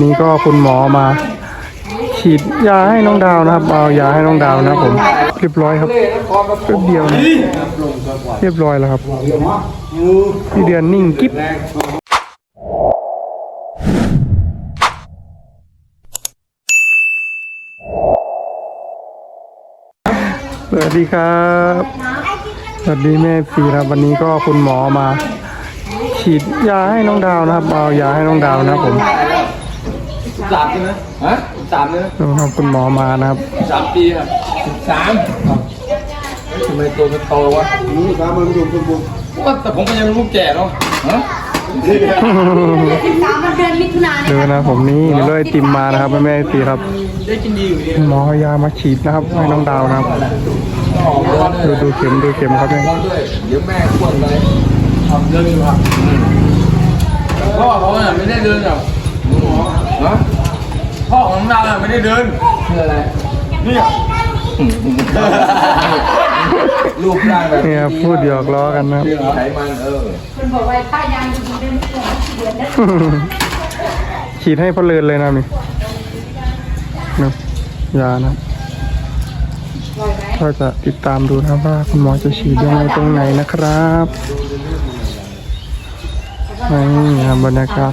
นี้ก็คุณหมอมาฉีดยาให้น้องดาวนะครับ เอายาให้น้องดาวนะครับผม เรียบร้อยครับแป๊บเดียวนะเรียบร้อยแล้วครับพี่เดือนนิ่งกิ๊บสวัสดีครับสวัสดีแม่ฟีครับ วันนี้ก็คุณหมอมา ฉีดยาให้น้องดาวนะครับ เอายาให้น้องดาวนะครับผม สามใช่ไหมฮะสามเลยดูครับคุณหมอมานะครับ สามปีครับสามทำไมตัวมันโตวะนี่สามมันอยู่คุณบุญว่าแต่ผมก็ยังเป็นลูกแก่เนาะฮะสามเดือนมิถุนายนดูนะผมนี่เลยติมมานะครับแม่แม่ตีครับได้กินดีอยู่ดีหมอเอายามาฉีดนะครับให้น้องดาวนะครับออกร้อนเลดูยดูเข็มดูเข็มครับเนี่ยร้อนด้วยเดี๋ยวแม่ขวดเลยทำเรื่องอยู่ครับแต่พ่อเขาน่ะไม่ได้เดินหรอกหมอเนาะ พ่อของเราน่ะไม่ได้เดินคืออะไรเนี่ยรูปร่างแบบเนี่ยพูดหยอกล้อกันนะครับ เรื่องไขมันเออคุณบอกว่าถ้ายังอยู่ในไม่เกินเดือนนะฉีดให้พ่อเลินเลยนะนี่นะยานะครับก็จะติดตามดูนะครับว่าคุณหมอจะฉีดยังไงตรงไหนนะครับนี่ครับบรรยากาศ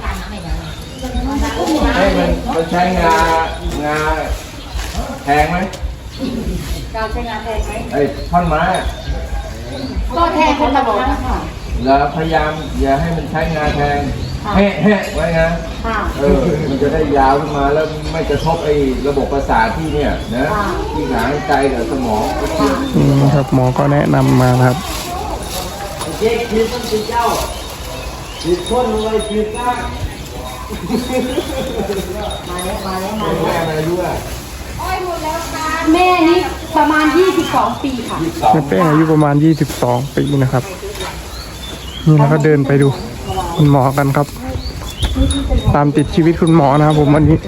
ให้มันมันใช้งางาแทงไหมการใช้งานแทนไหมไอ้ท่อนไม้อะก็แทนคนตลอดค่ะแล้วพยายามอย่าให้มันใช้งาแทงแห่แห่ไว้นะค่ะ เออมันจะได้ยาวขึ้นมาแล้วไม่กระทบไอ้ระบบประสาทที่เนี่ยนะที่ขาใจกับสมองก็เชื่อมนี่นะครับหมอก็แนะนำมานะครับ เจ๊คิดต้องติดเจ้าติดคนเลยติดหน้า มาแล้วมาแล้วมาแม่มาอายุอะแม่นี่ประมาณ 22 ปีค่ะแม่แป้งอายุประมาณ 22 ปีนะครับ นี่เราก็เดินไปดูคุณหมอกันครับ ตามติดชีวิตคุณหมอนะครับผมวันนี้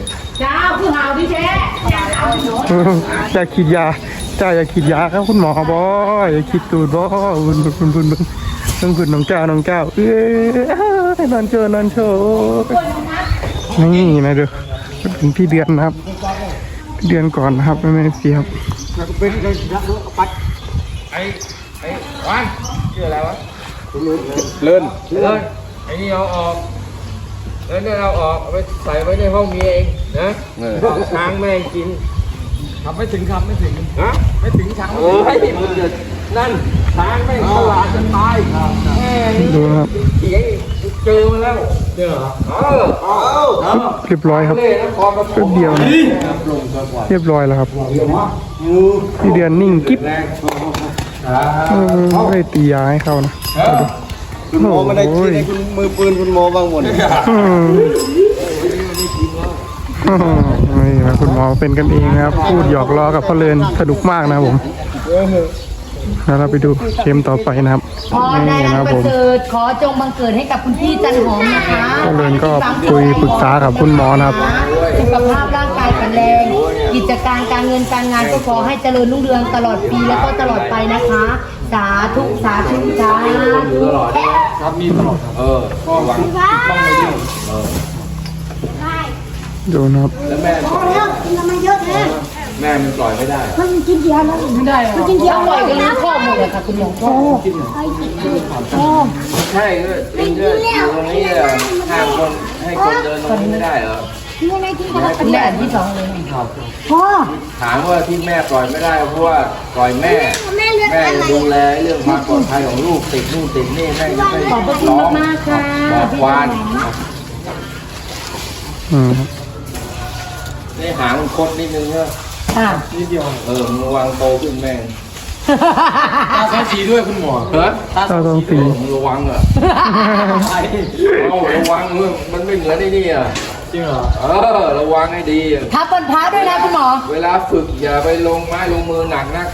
เจ้าคือหาวดิเจ๊อยากขีดยาจ้าอยากขีดยาครับคุณหมอบออยากขีดตูดบอบุญบุญบุญบุญบุญต้องคุณน้องเจ้าน้องเจ้าเอ้ยนอนโชว์นอนโชว์ นะดูเป็นพี่เดือนนะครับพี่เดือนก่อนนะครับไม่ไม่เสียครับเป็นกันรักรถปัดไอ้ไอ้วันชื่ออะไรวะเลินเลินไอ้นี่เอาออกแล้วเนี่ยเอาออกเอาไปใส่ไว้ในห้องเมียเองนะช้างแม่งกินทำไม่ถึงครับไม่ถึงฮะไม่ถึงช้างไม่ถึงเฮ้ยมันเดือดนั่นช้างแม่งฉลาดจนตายแม่งดูนะครับ เสียงเจอมาแล้วเจอเหรอเออเออเรียบร้อยครับเล่นครปฐแป๊บเดียวนะเรียบร้อยแล้วครับพี่เดือนนิ่งกิ๊บเออไม่ได้ตียาให้เขานะคุณหมอไม่ได้คิดให้คุณมือปืนคุณหมอบ้างหมดอืมอืมนี่นะคุณหมอเป็นกันเองนะครับ พูดหยอกล้อกับพ่อเลินสนุกมากนะครับผม แล้วเราไปดูเกมต่อไปนะครับพอได้นี่อันะนครับปผระม เสริฐขอจงบังเกิดให้กับคุณพี่จันหอมนะคะพ่อเลินก็คุยปรึกษากับคุณหมอนะครับ สุขภาพร่างกายแข็งแรง กิจการการเงินการงานก็ขอให้เจริญรุ่งเรืองตลอดปีแล้วก็ตลอดไปนะคะ สาธุสาธุสาธุครับมีตลอดเออก็หวังต้องไม่ยุ่งดูนะครับ แล้วแม่ พอแล้วกินมาเยอะแท้ แม่มันปล่อยไม่ได้เพิ่งกินเดียวแล้วไม่ได้หรอกินเดียวอร่อยกันรู้ข้อหมดเลยค่ะคุณหมอโอ้ไอ้ติดเลยโอ้ใช่ก็เองก็อยู่ตรงนี้อะห้ามคนให้คนเดินตรงนี้ไม่ได้เหรอมีอะไรกินกันคุณแม่อันที่สองเลยพ่อถามว่าที่แม่ปล่อยไม่ได้เพราะว่าปล่อยแม่ แม่เลือกแม่อะไรดูแลเรื่องความปลอดภัยของลูกติดนู่นติดนี่แม่จะไม่ขอบพระคุณร้องมากๆค่ะบอกควานอืมนี่หางมันคดนิดนึงเนอะ ค่ะนิดเดียวเออมึงวางโตขึ้นแม่งตาสีด้วยคุณหมอเฮ้ยตาต้องสีมึงระวังอะเอาระวังมึงมันไม่เหมือนไอ้นี่อะจริงเหรอเออระวังให้ดีอะทับบนพระด้วยนะคุณหมอ เวลาฝึกอย่าไปลงไม้ลงมือหนักนัก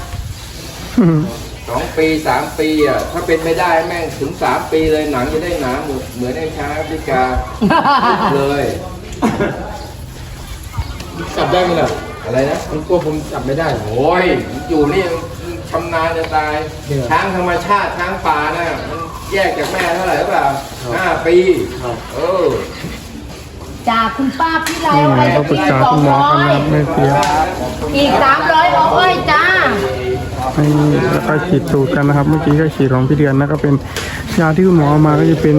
สองปีสามปีอะถ้าเป็นไม่ได้แม่งถึงสามปีเลยหนังจะได้หนาเหมือนเหมือนไอ้ช้างแอฟริกาเลยจับได้ไหมล่ะ อะไรนะมันกลัวผมจับไม่ได้โอ้ยอยู่นี่ชำนาญจะตายจริงเหรอช้างธรรมชาติช้างป่าน่ะมันแยกจากแม่เท่าไหร่หรือเปล่าครับห้าปีครับเออจากคุณป้าพี่ไรนี่เอาไปนะก็ปรึกษาสอคุงณหมอร้อกันยนะครับแม่เสียอีกสามร้อยเอาอ้อยจ้านี่ แล้วก็ฉีดสูตรกันนะครับ เมื่อกี้ก็ฉีดของพี่เดือนนะก็เป็นยาที่คุณหมอเอามาก็จะเป็น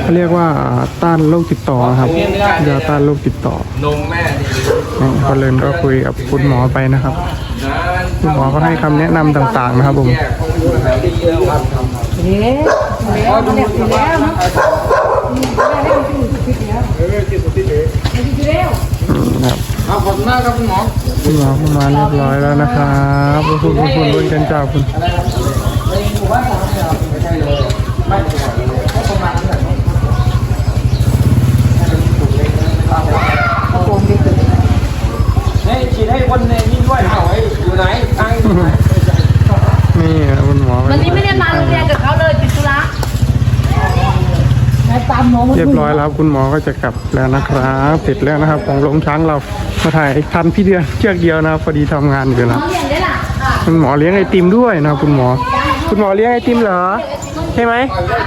เขาเรียกว่าต้านโรคติดต่อครับยาต้านโรคติดต่อนมแม่นี่พอเลินก็คุยกับคุณหมอไปนะครับคุณหมอก็ให้คำแนะนำต่างๆนะครับผมเขาอยู่แถวที่เยอะครับเอ๊ะแล้วเนาะครับขอบคุณมากครับคุณหมอ คุณหมอเข้ามาเรียบร้อยแล้วนะครับขอบคุณคุณคุณบนกันจ้าคุณ ให้ฉีดให้คนในนี้ด้วยเอาไว้อยู่ไหนทางอยู่ไหน นี่นะคุณหมอ วันนี้ไม่ได้มาโรงเรียนกับเขาเลยติดธุระไปตามหมอมา เรียบร้อยแล้วคุณหมอก็จะกลับแล้วนะครับเสร็จแล้วนะครับ ของลงช้างเรามาถ่ายทันพี่เดือนเชือกเดียวนะครับพอดีทำงานอยู่นะน้องเรียนได้ล่ะอะคุณหมอเลี้ยงไอติมด้วยนะครับคุณหมอ คุณหมอเลี้ยงไอติมเหรอใช่ไหม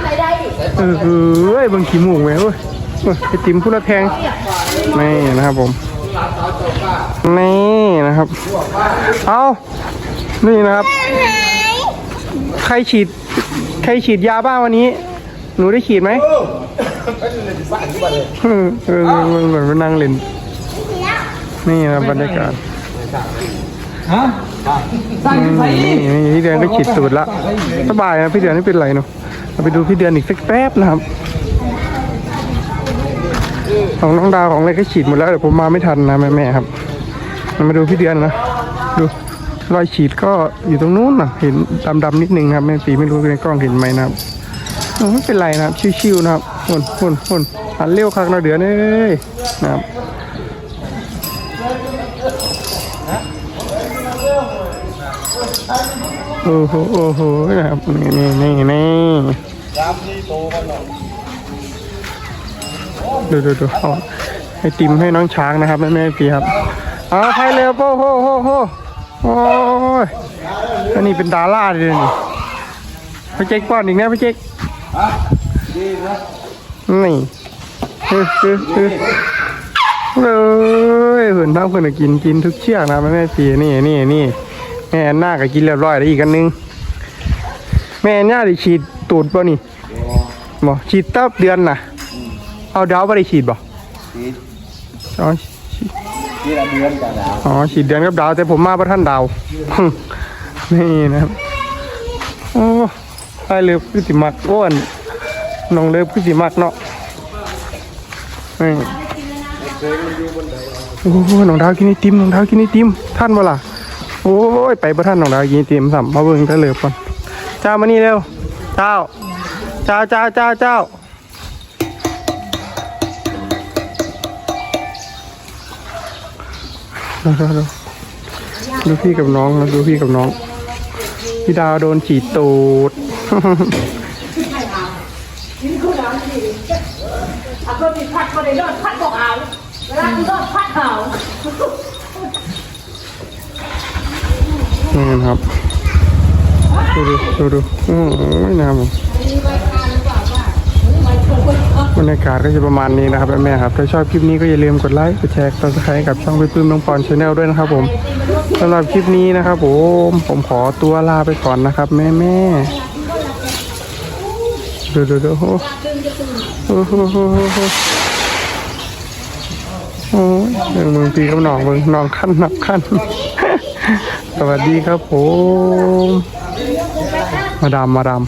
ไปได้เออเออเบิ่งขี้มูกไหมเว้ยเว้ยไอติมพูดละแพงนี่นะครับผมนี่นะครับ เอานี่นะครับ ใครฉีด ใครฉีดยาบ้างวันนี้ หนูได้ฉีดไหมเออเออเออเหมือนมานั่งเล่นนี่นะบรรยากาศฮะนี่นี่พี่เดือนก็ฉีดสูตรละสบายนะพี่เดือนไม่เป็นไรเนาะเราไปดูพี่เดือนอีกสักแป๊บนะครับของน้องดาวของอะไรก็ฉีดหมดแล้วเดี๋ยวผมมาไม่ทันนะแม่แม่ๆครับมาดูพี่เดือนนะดูรอยฉีดก็อยู่ตรงนู้นนะเห็นดำๆนิดนึงครับแม่ปีไม่รู้ในกล้องเห็นไหมนะครับ ไม่เป็นไรนะครับ ชิวๆนะครับหุ่นหุ่นหุ่นหันเร็วคักเราเดือนเอ้ยนะครับโอ้โหโอ้โหนะครับนี่นี่นี่นี่ดูดูดูเอาไอติมให้น้องช้างนะครับแม่แม่ปีครับเอาใครเร็วโป้โหโหโหโอ้ยอันนี้เป็นดาราเลยนี่พี่เจ๊กป้อนอีกนะพี่เจ๊ก นี่เฮ้ยเฮ้ยเฮ้ยเลยเห็นทั้งคนกินกินทุกเชือกนะแม่ปีนี่นี่นี่แม่แอนนาก็กินเรียบร้อยแล้วอีกอันนึง แม่แอนนาได้ฉีดตูดป่ะนี่บ่ฉีดตับเดือนน่ะ เอาดาวไม่ได้ฉีดบ่อ๋อฉีดที่ละเดือนกันแล้วอ๋อฉีดเดือนกับดาวแต่ผมมาประท่านดาวนี่นะครับโอ้ ไอเลิฟคือสิมักอ้วนน้องเลิฟคือสิมักเนาะนี่โอ้น้องดาวกินไอติมน้องดาวกินไอติมท่านบ่ล่ะโอ้ยไปประท่านน้องดาวกินไอติมสัมมาเบิ่งตะเลิฟก่อนเจ้ามานี่เร็วเจ้าเจ้าเจ้าเจ้าเจ้าดูดูดูดูพี่กับน้องนะดูพี่กับน้องพี่ดาวโดนฉีดตูด เอาเพื่อนมีพัดก็ได้รอดพัดบอกเอาเวลาที่รอดพัดเอานี่นะครับ ดูดูดูดูโอ้ยนะครับผมบรรยากาศก็จะประมาณนี้นะครับแม่ๆครับ ถ้าชอบคลิปนี้ก็อย่าลืมกดไลค์ กดแชร์กดซับสไครต์กับช่องไปปื้มน้องปอนชาแนลด้วยนะครับผมสำหรับคลิปนี้นะครับผม ผมขอตัวลาไปก่อนนะครับ แม่แม่ ดูดูดูโอ้โหโอ้โหโอ้โหโอ้โหโอ้ยเมืองมึงตีกับน้องมึงน้องขั้นนับขั้นสวัสดีครับผม มาดามมาดาม